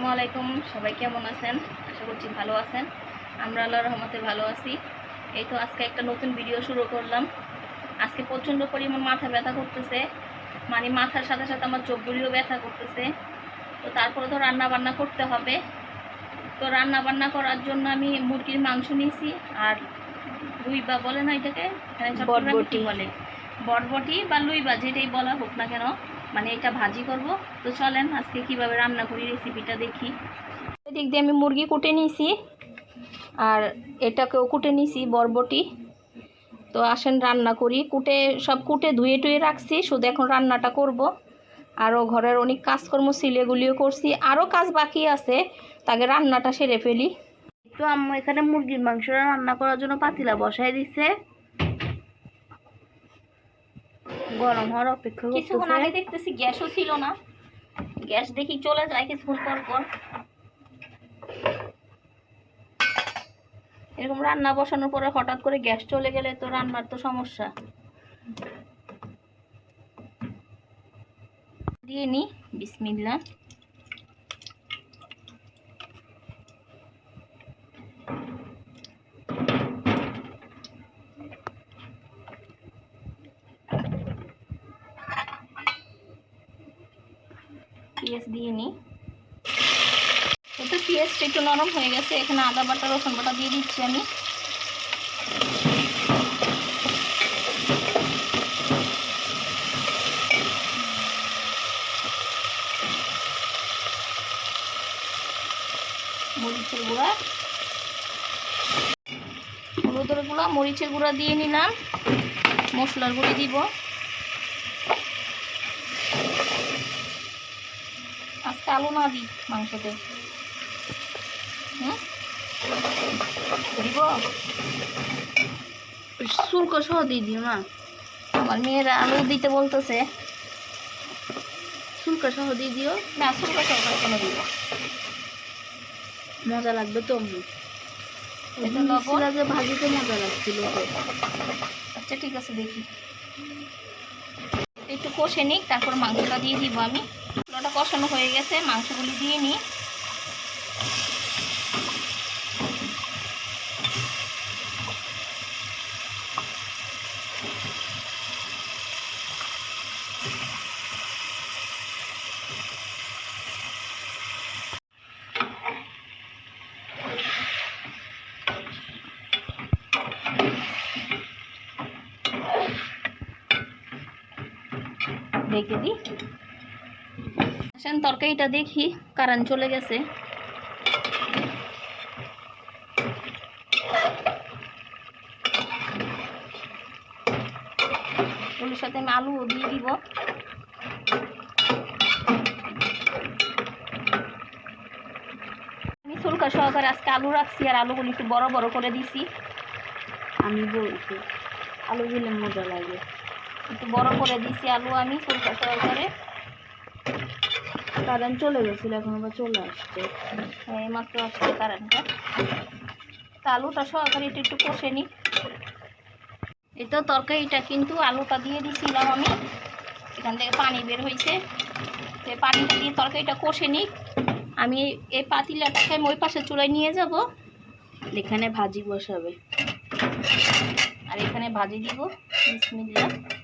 আসসালামু আলাইকুম সবাই কেমন আছেন? আশা করছি ভালো আছেন। আমরা আল্লাহর রহমতে ভালো আছি। এই তো আজকে একটা নতুন ভিডিও শুরু করলাম। আজকে প্রচণ্ড পরিমাণ মাথা ব্যথা করতেছে। মানে মাথার সাথে সাথে আমার চোখগুলিও ব্যথা করতেছে। তো তারপরে তো রান্না বান্না করতে হবে। তো রান্না বান্না করার জন্য আমি মুরগির মাংস নিয়েছি আর লুইবা বলে না এটাকে? বটবটি। বলে? বটবটি বা লুইবা যেটাই বলা হোক না কেন। মানে এটা ভাজি করব। তো চলেন আজকে কীভাবে রান্না করি রেসিপিটা দেখি। এদিক দিয়ে আমি মুরগি কুটে নিয়েছি আর এটাকেও কুটে নিয়েছি বরবটি। তো আসেন রান্না করি। কুটে, সব কুটে ধুয়ে টুয়ে রাখছি, শুধু এখন রান্নাটা করব। আরও ঘরের অনেক কাজকর্ম সিলেগুলিও করছি। আরও কাজ বাকি আছে তাকে রান্নাটা সেরে ফেলি। তো আম্মু এখানে মুরগির মাংস রান্না করার জন্য পাতিলা বসাই দিছে। গরম হওয়ার অপেক্ষা কিছুক্ষণ আগে দেখতেছি গ্যাসও ছিল না। গ্যাস দেখি চলে যায় কিছুক্ষণ পর পর। এরকম রান্না বসানোর পরে হঠাৎ করে গ্যাস চলে গেলে তো রান্নার তো সমস্যা। দিয়ে নি বিসমিল্লা পেঁয়াজ দিয়ে নিই। তো পেঁয়াজটা একটু নরম হয়ে গেছে, এখানে আদা বাটা, রসুন বাটা দিয়ে দিচ্ছি আমি। মরিচের গুঁড়া। হলুদের গুঁড়া, মরিচের গুঁড়া দিয়ে নিলাম। মশলার গুঁড়ি দিব। আজকে আলু না দিই মাংসতে? হুম? দিব? শুল্ক সহ দিয়ে দিও না। আমার মেয়েরা আলু দিতে বলতেছে। শুল্ক সহ দিয়ে দিও। না শুল্ক সরকার কেন দিব মজা লাগবে তো ভাজিতে মজা লাগছিল আচ্ছা ঠিক আছে দেখি। একটু কষে নিই তারপর মাংসটা দিয়ে দিব আমি। মশলাটা কষানো হয়ে গেছে, মাংসগুলি দিয়ে নিই। রেখে দিই। আসেন তরকারিটা দেখি কারণ চলে গেছে। ওর সাথে আমি আলুও দিয়ে দিব। আমি সুলকা সহকারে আজকে আলু রাখছি আর আলুগুলো একটু বড় বড় করে দিছি। আমি বলছি আলু দিলে মজা লাগে। একটু বড় করে দিছি আলু আমি সুলকা সহকারে কারেন্ট চলে গেছিল এখন আবার চলে আসছে। এই মাত্র আসছে কারেন্টটা। তা আলুটা সহকারে একটু একটু কষে নিই। এই তো তরকারিটা কিন্তু আলুটা দিয়ে দিছিলাম আমি। এখান থেকে পানি বের হয়েছে। তো এই পানিটা দিয়ে তরকারিটা কষে নিই। আমি এই- পাতিলাটাকে আমি ওই পাশে চুলায় নিয়ে যাব। এখানে ভাজি বসাবে। আর এখানে ভাজি দিব। বিসমিল্লাহ।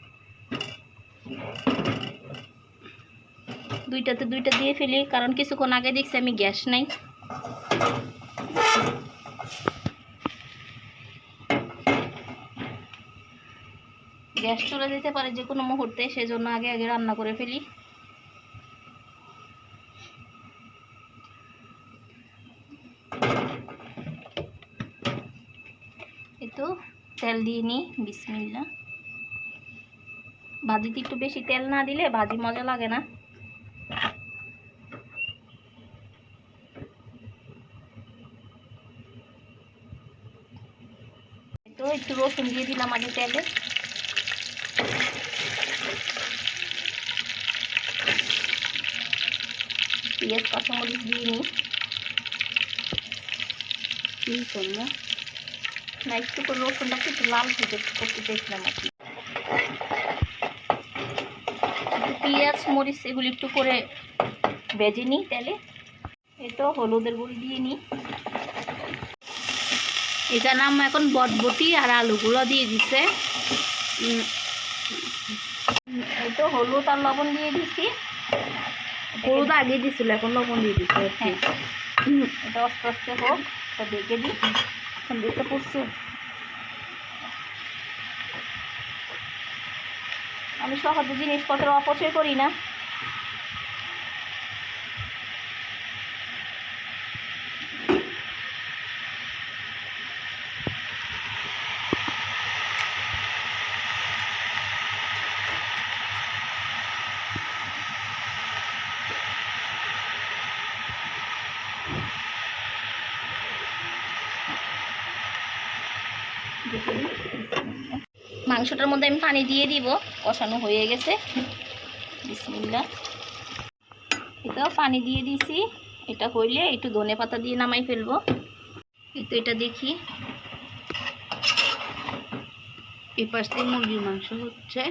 দুইটাতে দুইটা দিয়ে ফেলি, কারণ কিছুক্ষণ আগে দেখছি আমি গ্যাস নাই। গ্যাস চলে যেতে পারে যে কোনো মুহূর্তে, সেজন্য আগে আগে রান্না করে ফেলি। তো তেল দিয়ে নিই বিসমিল্লা ভাজিতে একটু বেশি তেল না দিলে ভাজি মজা লাগে না। তো একটু রসুন দিয়ে দিলাম আগে তেলে। পেঁয়াজ, কাঁচামরিচ দিয়ে নিই। কি করব না, একটু করে রসুনটাকে একটু লাল ভেজে করতে দেখলাম আর কি একটু পেঁয়াজ মরিচ এগুলি একটু করে ভেজে নিই তেলে। এই তো হলুদের গুঁড়ি দিয়ে নিই। এখানে আম্মা এখন বটবটি আর আলুগুলো দিয়ে দিছে। তো হলুদ আর লবণ দিয়ে দিছি। হলুদ আগে দিছিল এখন লবণ দিয়ে দিছে হ্যাঁ। এটা আস্তে আস্তে হোক এটা দেখে দিই। দেখতে পড়ছে আমি সহজে জিনিসপত্র অপচয় করি না। মাংসটার মধ্যে আমি পানি দিয়ে দিব। কষানো হয়ে গেছে। এটাও পানি দিয়ে দিছি। এটা করলে একটু ধনে পাতা দিয়ে নামাই ফেলব। কিন্তু এটা দেখি। এই পাশ দিয়ে মুরগির মাংস হচ্ছে।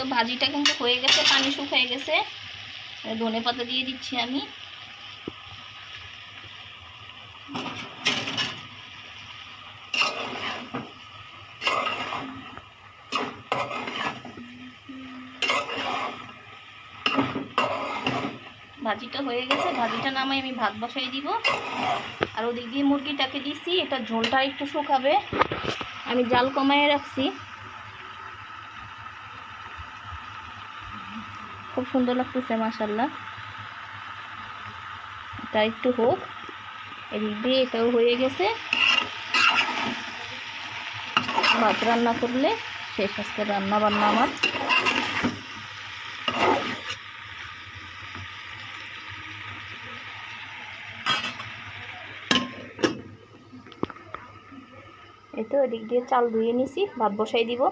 তো ভাজিটা কিন্তু হয়ে গেছে, পানি শুকিয়ে গেছে। ধনে পাতা দিয়ে দিচ্ছি আমি। ভাজিটা হয়ে গেছে, ভাজিটা নামাই আমি ভাত বসাই দিব। আর ওদিক দিয়ে মুরগিটাকে দিছি, এটা ঝোলটা একটু শুকাবে। আমি জাল কমায় রাখছি। খুব সুন্দর লাগতেছে মাসাল্লাহ এটা একটু হোক, এদিক দিয়ে এটাও হয়ে গেছে। ভাত রান্না করলে শেষ আজকে রান্না বান্না আমার। এই তো এদিক দিয়ে চাল ধুয়ে নিছি, ভাত বসাই দিব।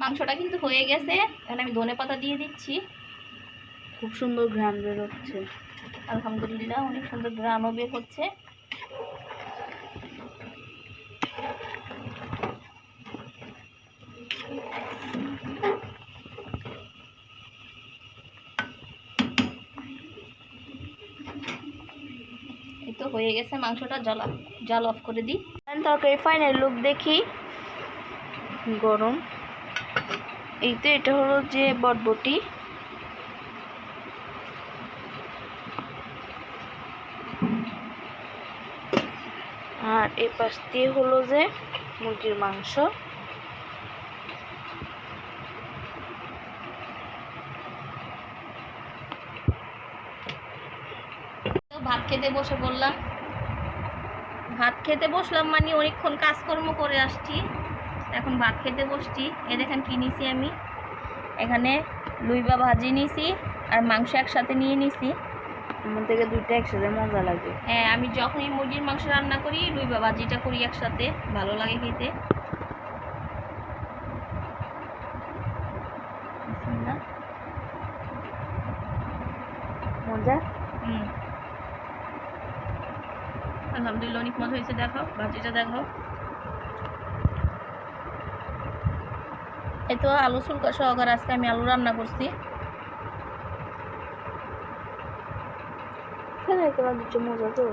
মাংসটা কিন্তু হয়ে গেছে, এখন আমি ধনে পাতা দিয়ে দিচ্ছি। খুব সুন্দর ঘ্রাণ বেরোচ্ছে আলহামদুলিল্লাহ অনেক সুন্দর গ্রামও বের হচ্ছে। এই তো হয়ে গেছে মাংসটা জ্বালা জাল অফ করে দিই। তরকারি ফাইনাল লুক দেখি। গরম। এই তো এটা হলো যে বটবটি। আর এ পাশ দিয়ে হলো যে মুরগির মাংস। ভাত খেতে বসে বললাম। ভাত খেতে বসলাম মানে অনেকক্ষণ কাজকর্ম করে আসছি। এখন ভাত খেতে বসছি। এ দেখেন কি নিছি আমি। এখানে লুইবা ভাজি নিছি আর মাংস একসাথে নিয়ে নিছি। আমার থেকে দুইটা একসাথে মজা লাগে। হ্যাঁ আমি যখনই মুরগির মাংস রান্না করি লুইবা ভাজিটা করি একসাথে ভালো লাগে খেতে। মজা? হুম। আলহামদুলিল্লাহ অনেক মজা হয়েছে দেখো ভাজিটা দেখো। এই তো আলু শুল্কা সহকারে আজকে আমি আলু রান্না করছি। কেন দিচ্ছে মজা তো?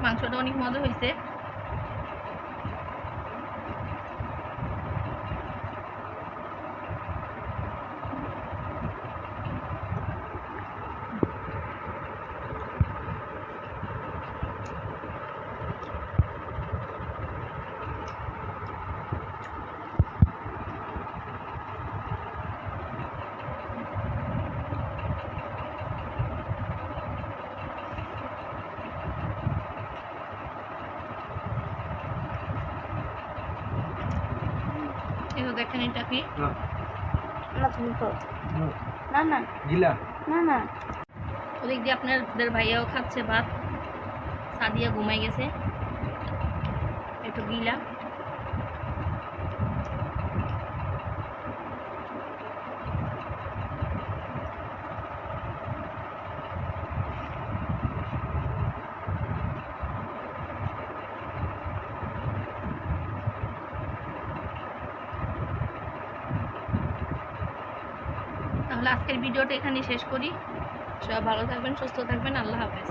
মাংসটা অনেক মজা হয়েছে তো দেখেন এটা কি? না। তুমি না না। গিলা। না না। ওদিক দিয়ে আপনাদের ভাইয়াও খাচ্ছে ভাত। সাদিয়া ঘুমাই গেছে। একটু গিলা। তাহলে আজকের ভিডিওটা এখানে শেষ করি। সবাই ভালো থাকবেন সুস্থ থাকবেন আল্লাহ হাফেজ।